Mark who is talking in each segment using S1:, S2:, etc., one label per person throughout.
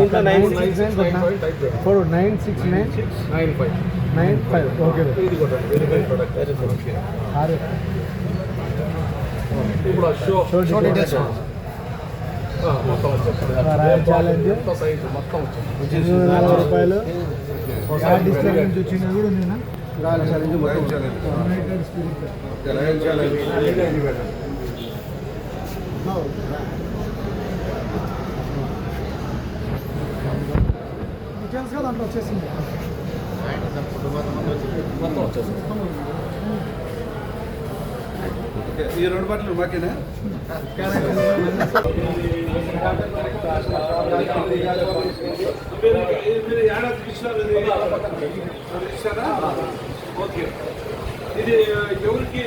S1: దీంట్లో nine
S2: nine
S1: six
S2: six nine four nine six nine
S3: five
S2: five okay
S3: ఇది
S2: ఆరు.
S3: ఇప్పుడు show
S2: show details. Royal Challenge నలభై రూపాయలు. ఆ డిస్ప్లే నుంచి వచ్చింది కూడా నేను
S1: రాయల్ ఛాలెంజ్ మొత్తం.
S2: యునైటెడ్ స్పిరిట్ డీటెయిల్స్గా దాంట్లో వచ్చేసింది.
S3: మొత్తం వచ్చేస్తుంది
S4: ఈ రెండు బట్టలు మాకేనా? మీరు మీరు ఏడాది ఇచ్చినారు ఇది ఇచ్చారా ఓకే ఇది ఎవరికి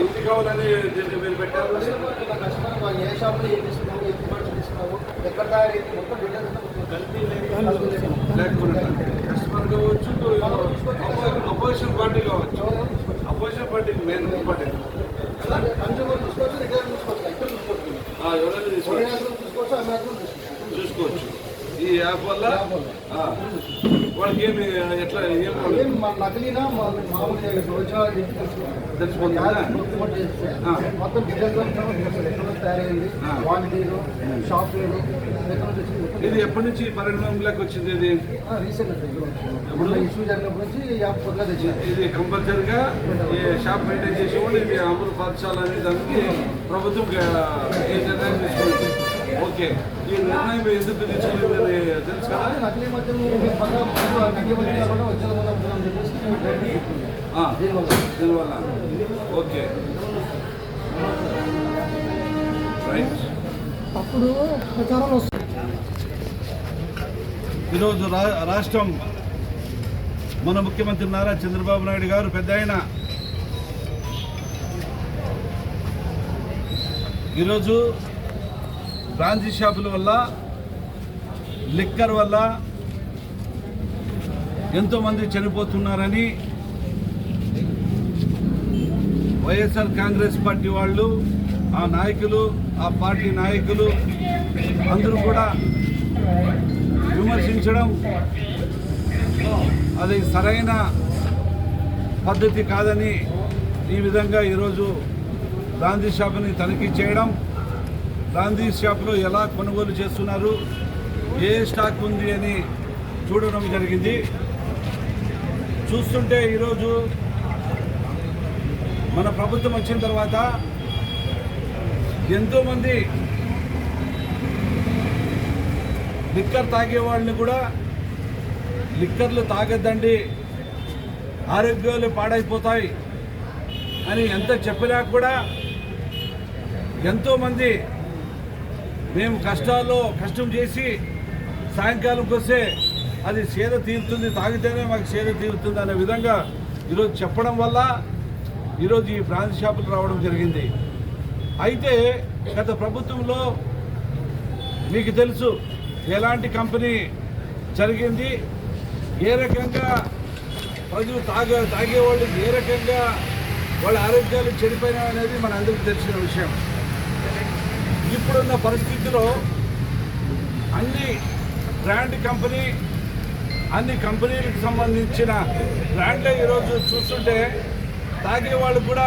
S4: ఇది కావాలని దీనికి మీరు పెట్టారు?
S1: ఏ షాప్లో ఏ తీసుకున్నాము ఏ డిమాండ్స్ తీసుకున్నాము ఎక్కడ తయారైంది మొత్తం డీటెయిల్స్
S4: లేకుండా కస్టమర్ కావచ్చు అపోజిషన్ పార్టీ కావచ్చు అపోజిషన్ పార్టీ మెయిన్ ఇంపార్టెంట్ ఎవరైనా తీసుకోవచ్చు
S1: తీసుకోవచ్చు
S4: ఈ యాప్ వల్ల? వాళ్ళకి ఏమి ఎట్లా ఏం
S1: నకిలీనా. మొత్తం తయారైంది షాప్
S4: ఇది ఎప్పటి నుంచి పరిణామంలోకి వచ్చింది ఇది?
S1: రీసెంట్ ఇప్పుడు ఇష్యూ జరిగినప్పటి నుంచి యాప్ కొత్తగా తెచ్చింది
S4: ఇది కంపల్సరిగా ఈ షాప్ మెయింటైన్ చేసేవాళ్ళు ఇది అమలు పరచాలనే దానికి ప్రభుత్వం ఓకే. ఈ నిర్ణయం ఎందుకు తెలుసు కదా?
S1: నకిలీ నకిలీ దీనివల్ల
S4: ఓకే. రైట్
S2: అప్పుడు ప్రచారాలు వస్తాయి
S4: ఈరోజు రా రాష్ట్రం మన ముఖ్యమంత్రి నారా చంద్రబాబు నాయుడు గారు పెద్ద ఆయన. ఈరోజు బ్రాంచీ షాపుల వల్ల లిక్కర్ వల్ల ఎంతోమంది చనిపోతున్నారని వైఎస్ఆర్ కాంగ్రెస్ పార్టీ వాళ్ళు ఆ నాయకులు ఆ పార్టీ నాయకులు అందరూ కూడా విమర్శించడం అది సరైన పద్ధతి కాదని ఈ విధంగా ఈరోజు గాంధీ షాపుని తనిఖీ చేయడం గాంధీ షాప్లో ఎలా కొనుగోలు చేస్తున్నారు ఏ స్టాక్ ఉంది అని చూడడం జరిగింది. చూస్తుంటే ఈరోజు మన ప్రభుత్వం వచ్చిన తర్వాత ఎంతోమంది లిక్కర్ తాగే వాళ్ళని కూడా లిక్కర్లు తాగద్దండి ఆరోగ్యాలు పాడైపోతాయి అని ఎంత చెప్పినా కూడా ఎంతోమంది మేము కష్టాల్లో కష్టం చేసి సాయంకాలంకి వస్తే అది సేద తీరుతుంది తాగితేనే మాకు సేద తీరుతుంది అనే విధంగా ఈరోజు చెప్పడం వల్ల ఈరోజు ఈ బ్రాంచ్ షాపులు రావడం జరిగింది. అయితే గత ప్రభుత్వంలో మీకు తెలుసు ఎలాంటి కంపెనీ జరిగింది ఏ రకంగా ప్రజలు తాగే తాగేవాళ్ళు ఏ రకంగా వాళ్ళ ఆరోగ్యాలు చెడిపోయినా అనేది మన అందరికీ తెలిసిన విషయం. ఇప్పుడున్న పరిస్థితిలో అన్ని బ్రాండ్ కంపెనీ అన్ని కంపెనీలకు సంబంధించిన బ్రాండ్లే ఈరోజు చూస్తుంటే తాగే వాళ్ళు కూడా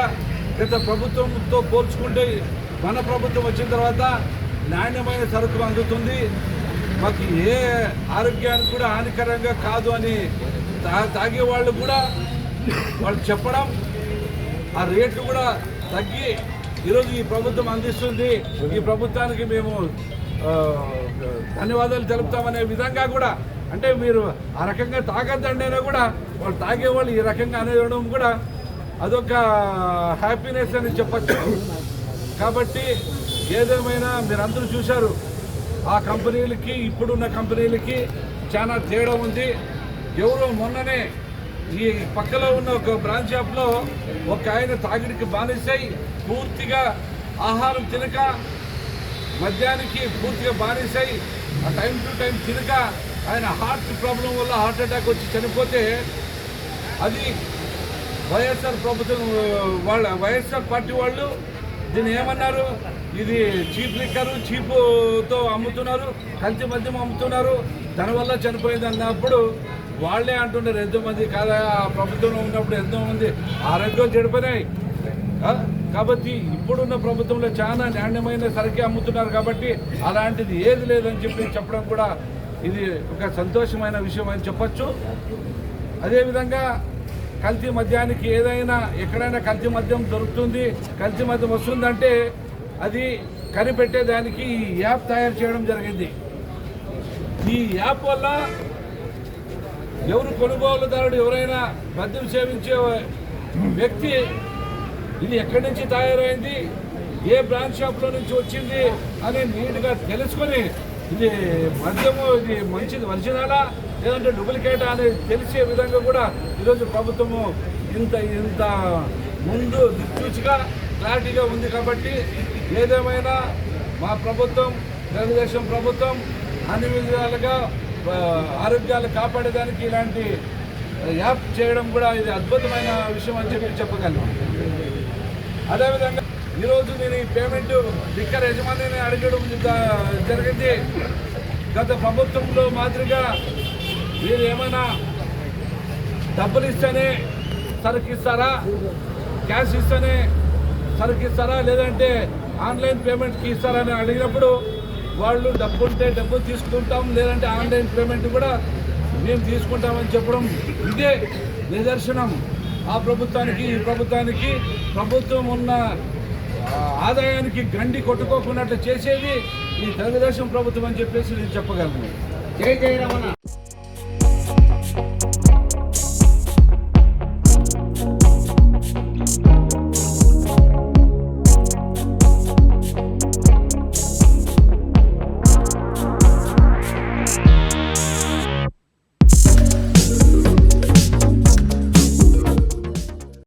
S4: గత ప్రభుత్వంతో పోల్చుకుంటే మన ప్రభుత్వం వచ్చిన తర్వాత నాణ్యమైన సరుకు అందుతుంది. మాకు ఏ ఆరోగ్యానికి కూడా హానికరంగా కాదు అని తా తాగే వాళ్ళు కూడా వాళ్ళు చెప్పడం ఆ రేట్లు కూడా తగ్గి ఈరోజు ఈ ప్రభుత్వం అందిస్తుంది. ఈ ప్రభుత్వానికి మేము ధన్యవాదాలు తెలుపుతామనే విధంగా కూడా అంటే మీరు ఆ రకంగా తాగద్దండి అయినా కూడా వాళ్ళు తాగేవాళ్ళు ఈ రకంగా అనేయడం కూడా అదొక హ్యాపీనెస్ అని చెప్పచ్చు. కాబట్టి ఏదేమైనా మీరందరూ చూశారు ఆ కంపెనీలకి ఇప్పుడున్న కంపెనీలకి చాలా తేడా ఉంది. ఎవరో మొన్ననే ఈ పక్కలో ఉన్న ఒక బ్రాంచ్ షాప్లో ఒక ఆయన తాగిడికి బానిసై పూర్తిగా ఆహారం తినక మద్యానికి పూర్తిగా బానిసై ఆ టైం టు టైం తినక ఆయన హార్ట్ ప్రాబ్లం వల్ల హార్ట్ అటాక్ వచ్చి చనిపోతే అది వైఎస్ఆర్ ప్రభుత్వం వాళ్ళ వైఎస్ఆర్ పార్టీ వాళ్ళు దీన్ని ఏమన్నారు? ఇది చీప్ లిక్కర్ చీపుతో అమ్ముతున్నారు కంచి మద్యం అమ్ముతున్నారు దానివల్ల చనిపోయింది అన్నప్పుడు వాళ్ళే అంటున్నారు ఎంతోమంది కాదా ఆ ప్రభుత్వంలో ఉన్నప్పుడు ఎంతోమంది ఆరోగ్యం చెడిపోయినాయి. కాబట్టి ఇప్పుడున్న ప్రభుత్వంలో చాలా నాణ్యమైన సరికి అమ్ముతున్నారు కాబట్టి అలాంటిది ఏది లేదని చెప్పి చెప్పడం కూడా ఇది ఒక సంతోషమైన విషయం అని చెప్పొచ్చు. అదేవిధంగా కల్తీ మద్యానికి ఏదైనా ఎక్కడైనా కల్తీ మద్యం దొరుకుతుంది కల్తీ మద్యం వస్తుందంటే అది కనిపెట్టేదానికి ఈ యాప్ తయారు చేయడం జరిగింది. ఈ యాప్ వల్ల ఎవరు కొనుగోలుదారుడు ఎవరైనా మద్యం సేవించే వ్యక్తి ఇది ఎక్కడి నుంచి తయారైంది ఏ బ్రాంచ్ షాప్లో నుంచి వచ్చింది అని నీట్గా తెలుసుకొని ఇది మద్యము ఇది మంచిది ఒరిజినలా లేదంటే డూప్లికేటా అనేది తెలిసే విధంగా కూడా ఈరోజు ప్రభుత్వము ఇంత ఇంత ముందు దిక్సూచిగా క్లారిటీగా ఉంది కాబట్టి ఏదేమైనా మా ప్రభుత్వం తెలుగుదేశం ప్రభుత్వం అన్ని విధాలుగా ఆరోగ్యాలు కాపాడేదానికి ఇలాంటి యాప్ చేయడం కూడా ఇది అద్భుతమైన విషయం అని చెప్పి చెప్పగలను. అదేవిధంగా ఈరోజు నేను ఈ పేమెంట్ లిక్కర్ యజమానిని అడగడం జరిగింది. గత ప్రభుత్వంలో మాదిరిగా మీరు ఏమైనా డబ్బులు ఇస్తేనే సరుకు ఇస్తారా? క్యాష్ ఇస్తేనే సరుకు ఇస్తారా? లేదంటే ఆన్లైన్ పేమెంట్కి ఇస్తారా అని అడిగినప్పుడు వాళ్ళు డబ్బు ఉంటే డబ్బు తీసుకుంటాం లేదంటే ఆన్లైన్ పేమెంట్ కూడా మేము తీసుకుంటామని చెప్పడం ఇదే నిదర్శనం. ఆ ప్రభుత్వానికి ఈ ప్రభుత్వానికి ప్రభుత్వం ఉన్న ఆదాయానికి గండి కొట్టుకోకున్నట్లు చేసేది ఈ తెలుగుదేశం ప్రభుత్వం అని చెప్పేసి నేను చెప్పగలను.
S1: జై జయ రమణ.